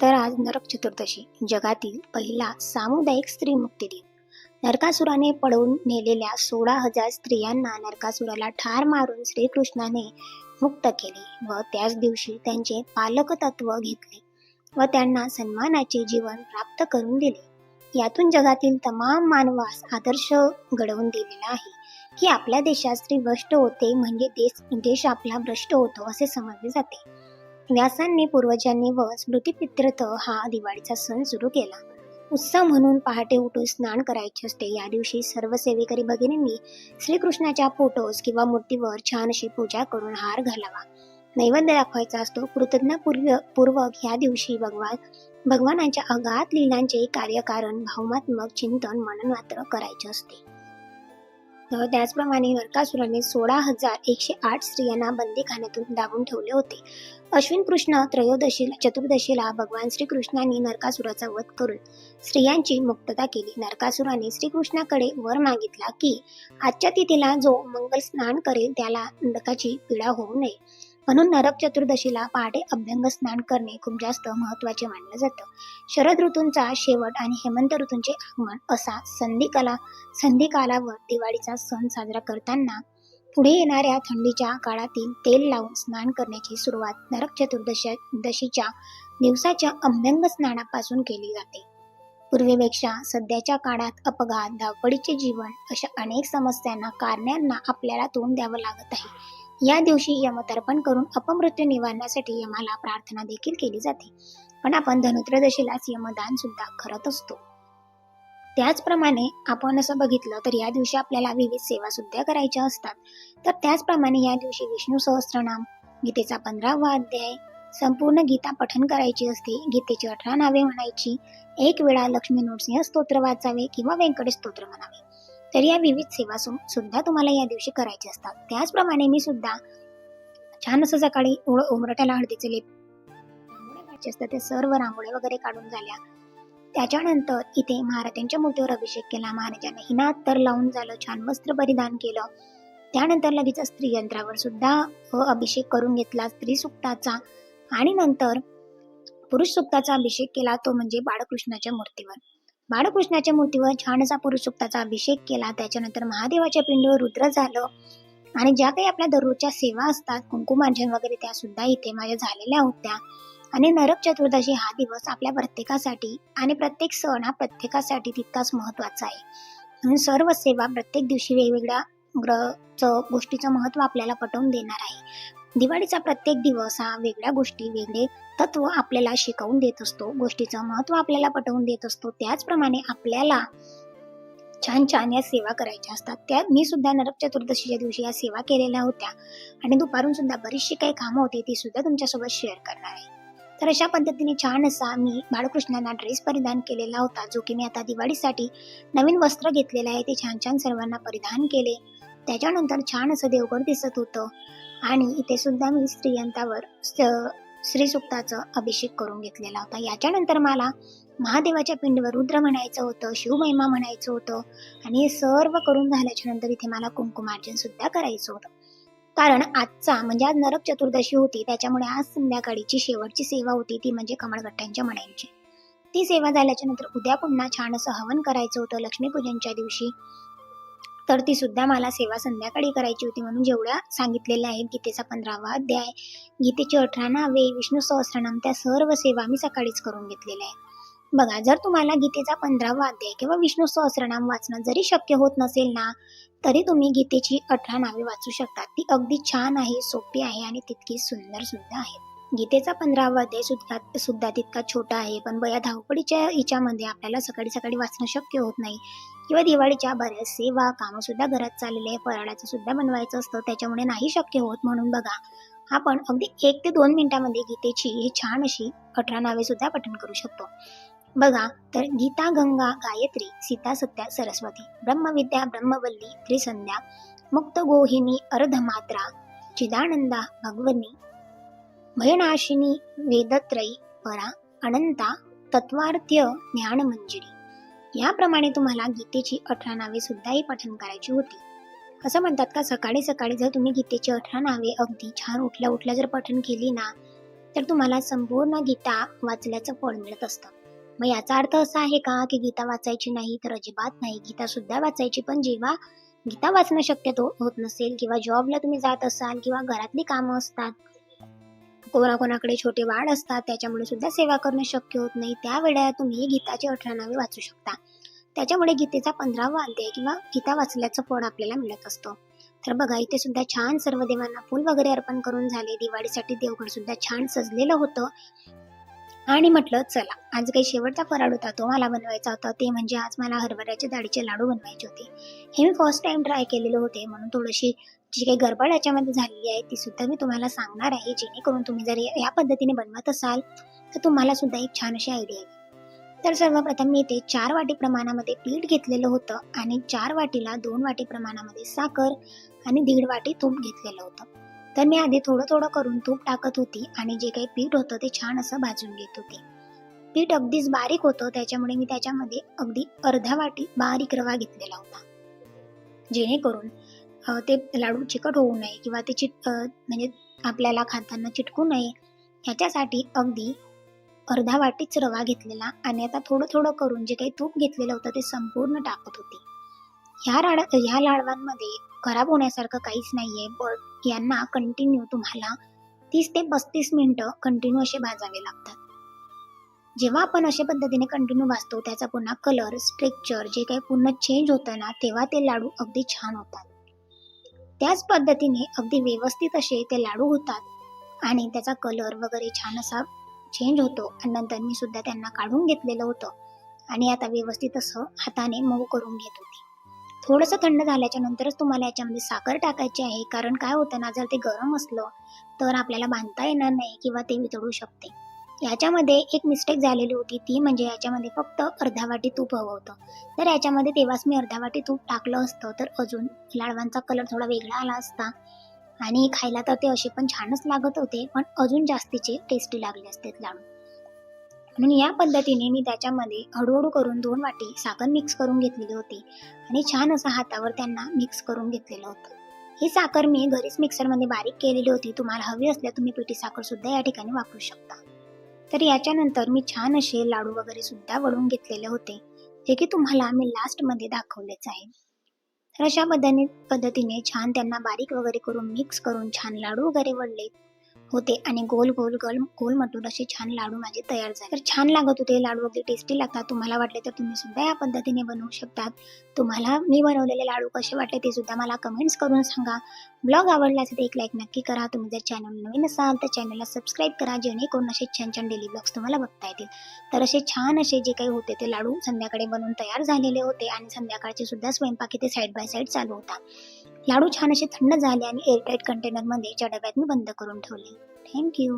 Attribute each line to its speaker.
Speaker 1: तर आज नरक चतुर्दशी जगातील पहिला सामुदायिक स्त्री मुक्ती दिन. नरकासुराने पळवून नेलेल्या सोळा हजार स्त्रियांना नरकासुराला ठार मारून श्रीकृष्णाने मुक्त केले व त्याच दिवशी त्यांचे पालकतत्व घेतले व त्यांना सन्मानाचे जीवन प्राप्त करून दिले. यातून जगातील तमाम मानवास आदर्श घडवून दिलेला आहे की आपल्या देशात स्त्री भ्रष्ट होते म्हणजे देश देश आपला भ्रष्ट होतो असे समजले जाते. व्यासांनी पूर्वजांनी व स्मृतिपित्रथ हा दिवाळीचा सण सुरू केला. उत्सव म्हणून पहाटे उठून स्नान करायचे असते. या दिवशी सर्व सेवेकरी भगिनींनी श्रीकृष्णाच्या फोटोज किंवा मूर्तीवर छान अशी पूजा करून हार घालावा. नैवेद्य दाखवायचा असतो. कृतज्ञपूर्व पूर्वक ह्या दिवशी भगवान भगवानांच्या अगाध लिलांचे कार्यकारण भावनात्मक चिंतन मनन मात्र करायचे असते. तर त्याचप्रमाणे नरकासुराने सोळा हजार एकशे आठ स्त्रियांना बंदीखान्यातून दाबून ठेवले होते. अश्विन कृष्ण त्रयोदशीला चतुर्दशीला भगवान श्रीकृष्णाने नरकासुराचा वध करून स्त्रियांची मुक्तता केली. नरकासुराने श्रीकृष्णाकडे वर मागितला की आजच्या तिथीला जो मंगल स्नान करेल त्याला नरकाची पीडा होऊ नये. म्हणून नरक चतुर्दशीला पहाटे अभ्यंग स्नान करणे खूप जास्त महत्त्वाचे मानलं जातं. शरद ऋतूंचा शेवट आणि हेमंत ऋतूंचे आगमन असा संधिकाला संधिकालावर दिवाळीचा सण साजरा करताना पुढे येणाऱ्या थंडीच्या काळातील तेल लावून स्नान करण्याची सुरुवात नरक चतुर्दशी दशीच्या दिवसाच्या अभ्यंग स्नानापासून केली जाते. पूर्वीपेक्षा सध्याच्या काळात अपघात धावपळीचे जीवन अशा अनेक समस्यांना कारणांना आपल्याला तोंड द्यावं लागत आहे. या दिवशी यमतर्पण करून अपमृत्यू निवारण्यासाठी यमाला प्रार्थना देखील केली जाते. पण आपण धनुत्रदशीलाच यमदान सुद्धा करत असतो. त्याचप्रमाणे आपण असं बघितलं तर या दिवशी आपल्याला विविध सेवा सुद्धा करायच्या असतात. तर त्याचप्रमाणे या दिवशी विष्णू सहस्त्रनाम गीतेचा पंधरावा अध्याय संपूर्ण गीता पठन करायची असते. गीतेची अठरा नावे म्हणायची. एक वेळा लक्ष्मी नृसिंह स्तोत्र वाचावे किंवा व्यंकटेश स्तोत्र म्हणावे. तर या विविध सेवा सुद्धा तुम्हाला या दिवशी करायचे असतात. त्याचप्रमाणे मी सुद्धा छान असं सकाळी उमरट्याला हळदीचे लेप रांगोळ्या असतात. त्या सर्व रांगोळ्या वगैरे काढून झाल्या. त्याच्यानंतर इथे महाराजांच्या मूर्तीवर अभिषेक केला. महाराजांना हिनात तर लावून झालं छान वस्त्र परिधान केलं. त्यानंतर लगेच स्त्री यंत्रावर सुद्धा अभिषेक करून घेतला. स्त्री सुक्ताचा आणि नंतर पुरुष सुक्ताचा अभिषेक केला तो म्हणजे बाळकृष्णाच्या मूर्तीवर. बाळकृष्णाच्या मूर्तीवर छान असा अभिषेक केला. त्याच्यानंतर महादेवाच्या पिंडीवर रुद्र झालं. आणि ज्या काही आपल्या दररोजच्या सेवा असतात कुंकुमार्जन वगैरे त्या सुद्धा इथे माझ्या झालेल्या होत्या. आणि नरक चतुर्दशी हा दिवस आपल्या प्रत्येकासाठी आणि प्रत्येक सण हा प्रत्येकासाठी तितकाच महत्त्वाचा आहे. म्हणून सर्व सेवा प्रत्येक दिवशी वेगवेगळ्या ग्रह गोष्टीचं महत्त्व आपल्याला पटवून देणार आहे. दिवाळीचा प्रत्येक दिवस हा वेगळ्या गोष्टी वेगळे तत्व आपल्याला शिकवून देत असतो. गोष्टीचं महत्त्व आपल्याला पटवून देत असतो. त्याचप्रमाणे आपल्याला छान छान या सेवा करायच्या असतात. त्या मी सुद्धा नरक चतुर्दशीच्या दिवशी या सेवा केलेल्या होत्या. आणि दुपारून सुद्धा बरीचशी काही कामं होती ती सुद्धा तुमच्यासोबत शेअर करणार आहे. तर अशा पद्धतीने छान असा मी बाळकृष्णांना ड्रेस परिधान केलेला होता जो की मी आता दिवाळीसाठी नवीन वस्त्र घेतलेलं आहे. ते छान छान सर्वांना परिधान केले. त्याच्यानंतर छान असं देवगड दिसत होतं. आणि इथे सुद्धा मी स्त्रियंतावर श्री सुक्ताचा अभिषेक करून घेतलेला होता. याच्यानंतर मला महादेवाच्या पिंडीवर रुद्र म्हणायचं होतं शिवमहिमा म्हणायचं होतं आणि हे सर्व करून झाल्याच्यानंतर इथे मला कुंकुमार्जन सुद्धा करायचं होतं. कारण आजचा म्हणजे आज नरक चतुर्दशी होती त्याच्यामुळे आज संध्याकाळीची शेवटची सेवा होती ती म्हणजे कमळगट्ट्यांच्या म्हणायची ती सेवा झाल्याच्यानंतर उद्या पुन्हा छान असं हवन करायचं होतं लक्ष्मीपूजनच्या दिवशी. तर ती सुद्धा मला सेवा संध्याकाळी करायची होती म्हणून जेवढ्या सांगितलेल्या आहेत गीतेचा पंधरावा अध्याय. गीतेचे अठरा नावे विष्णू सहस्रनाम त्या सर्व सेवा मी सकाळीच करून घेतलेल्या आहे बघा जर तुम्हाला गीतेचा पंधरावा अध्याय किंवा विष्णू सहस्रनाम वाचणं जरी शक्य होत नसेल ना तरी तुम्ही गीतेची अठरा नावे वाचू शकता. ती अगदी छान आहे सोपी आहे आणि तितकी सुंदर सुद्धा आहे. गीतेचा पंधरावा अध्याय सुद्धा सुद्धा तितका छोटा आहे पण बया धावपळीच्या हिच्यामध्ये आपल्याला सकाळी सकाळी वाचणं शक्य होत नाही. किंवा दिवाळीच्या बऱ्याच सेवा कामंसुद्धा घरात चाललेले आहे. फराळाचं सुद्धा बनवायचं असतं. त्याच्यामुळे नाही शक्य होत म्हणून बघा. आपण अगदी एक ते दोन मिनिटामध्ये गीतेची ही छान अशी अठरा नावे सुद्धा पठण करू शकतो. बघा तर गीता गंगा गायत्री सीता सत्या सरस्वती ब्रह्मविद्या ब्रह्मवल्ली त्रिसंध्या मुक्त गोहिनी अर्धमात्रा चिदानंदा भगवनी भयनाशिनी वेदत्रयी परा अनंता तत्वार्थ्य ज्ञानमंजिरी याप्रमाणे तुम्हाला गीतेची अठरा नावे सुद्धाही पठन करायची होती. असं म्हणतात का? सकाळी सकाळी जर तुम्ही गीतेची अठरा नावे अगदी छान उठल्या उठल्या जर पठन केली ना तर तुम्हाला संपूर्ण गीता वाचल्याचं फळ मिळत असतं. मग याचा अर्थ असा आहे का की गीता वाचायची नाही तर अजिबात नाही. गीता सुद्धा वाचायची पण जेव्हा गीता वाचणं शक्यतो होत नसेल किंवा जॉबला तुम्ही जात असाल किंवा घरातली कामं असतात कोणाकोणाकडे छोटे वाढ असतात त्याच्यामुळे सुद्धा सेवा करणं शक्य होत नाही. त्यावेळेला तुम्ही गीताचे अठरा नावे वाचू शकता. त्याच्यामुळे गीतेचा पंधरावा अध्याय किंवा गीता वाचल्याचं फळ आपल्याला मिळत असतो. तर बघा इथे सुद्धा छान सर्व देवांना फुल वगैरे अर्पण करून झाले. दिवाळीसाठी देवघर सुद्धा छान सजलेलं होतं. आणि म्हटलं चला आज काही शेवटचा फराळ होता तो मला बनवायचा होता ते म्हणजे आज मला हरभऱ्याच्या डाळीचे लाडू बनवायचे होते. हे मी फर्स्ट टाइम ट्राय केलेले होते म्हणून थोडीशी जी काही गडबड याच्यामध्ये झालेली आहे ती सुद्धा मी तुम्हाला सांगणार आहे जेणेकरून तुम्ही जर या पद्धतीने बनवत असाल तर तुम्हाला सुद्धा एक छान अशी आयडिया येईल. तर सर्वप्रथम मी इथे चार वाटी प्रमाणामध्ये पीठ घेतलेलं होतं आणि चार वाटीला दोन वाटी प्रमाणामध्ये साखर आणि दीड वाटी तूप घेतलेलं होतं. तर मी आधी थोडं थोडं करून तूप टाकत होती आणि जे काही पीठ होतं ते छान असं भाजून घेत होते. पीठ अगदीच बारीक होतं त्याच्यामुळे मी त्याच्यामध्ये अगदी अर्धा वाटी बारीक रवा घेतलेला होता. जेणेकरून ते लाडू चिकट होऊ नये किंवा ते चिट म्हणजे आपल्याला खाताना चिटकू नये ह्याच्यासाठी अगदी अर्धा वाटीच रवा घेतलेला आणि आता थोडं थोडं करून जे काही तूप घेतलेलं होतं ते संपूर्ण टाकत होते. ह्या लाड ह्या लाडवांमध्ये खराब होण्यासारखं काहीच नाही आहे बट यांना कंटिन्यू तुम्हाला तीस ते पस्तीस मिनटं कंटिन्यू असे भाजावे लागतात. जेव्हा आपण अशा पद्धतीने कंटिन्यू भाजतो त्याचा पुन्हा कलर स्ट्रक्चर जे काही पूर्ण चेंज होतं ना तेव्हा ते लाडू अगदी छान होतात. त्याच पद्धतीने अगदी व्यवस्थित असे ते लाडू होतात आणि त्याचा कलर वगैरे छान असा चेंज होतो आणि नंतर मी सुद्धा त्यांना काढून घेतलेलं होतं आणि आता व्यवस्थित असं हाताने मऊ करून घेत होती. थोडंसं थंड झाल्याच्या नंतरच तुम्हाला याच्यामध्ये साखर टाकायची आहे. कारण काय होतं ना जर ते गरम असलं तर आपल्याला बांधता येणार नाही किंवा ते वितळू शकते. याच्यामध्ये एक मिस्टेक झालेली होती ती म्हणजे याच्यामध्ये फक्त अर्धा वाटी तूप हवं होतं. तर याच्यामध्ये तेव्हाच मी अर्धा वाटी तूप टाकलं असतं तर अजून लाडवांचा कलर थोडा वेगळा आला असता. आणि खायला तर ते असे पण छानच लागत होते पण अजून जास्तीचे टेस्टी लागले असते लाडू. म्हणून या पद्धतीने मी त्याच्यामध्ये हळूहळू करून दोन वाटी साखर मिक्स करून घेतलेली होती. आणि छान असं हातावर त्यांना मिक्स करून घेतलेलं होतं. ही साखर मी घरीच मिक्सरमध्ये बारीक केलेली होती. तुम्हाला हवी असल्या तुम्ही पिठी साखर सुद्धा या ठिकाणी वापरू शकता. तर याच्यानंतर मी छान असे लाडू वगैरे सुद्धा वळून घेतलेले होते जे की तुम्हाला मी लास्टमध्ये दाखवलेच आहे. तर अशा पद्धतीने पद्धतीने छान त्यांना बारीक वगैरे करून मिक्स करून छान लाडू वगैरे वळले. होते आणि गोल गोल गोल गोल मटून असे छान लाडू माझे तयार झाले. तर छान लागत होते लाडू अगदी टेस्टी लागतात. तुम्हाला वाटले तर तुम्ही सुद्धा या पद्धतीने बनवू शकतात. तुम्हाला मी बनवलेले लाडू कसे वाटले ते सुद्धा मला कमेंट्स करून सांगा. ब्लॉग आवडला असेल तर एक लाईक नक्की करा. तुम्ही जर चॅनल नवीन असाल तर चॅनलला सबस्क्राईब करा. जेणेकरून असे छान छान डेली ब्लॉग्स तुम्हाला बघता येतील. तर असे छान असे जे काही होते ते लाडू संध्याकाळी बनवून तयार झालेले होते आणि संध्याकाळचे सुद्धा स्वयंपाक इथे साईड बाय साईड चालू होता. लाडू छान असे थंड झाले आणि एअरटाईट कंटेनरमध्ये च्या डब्यात मी बंद करून ठेवले. थँक्यू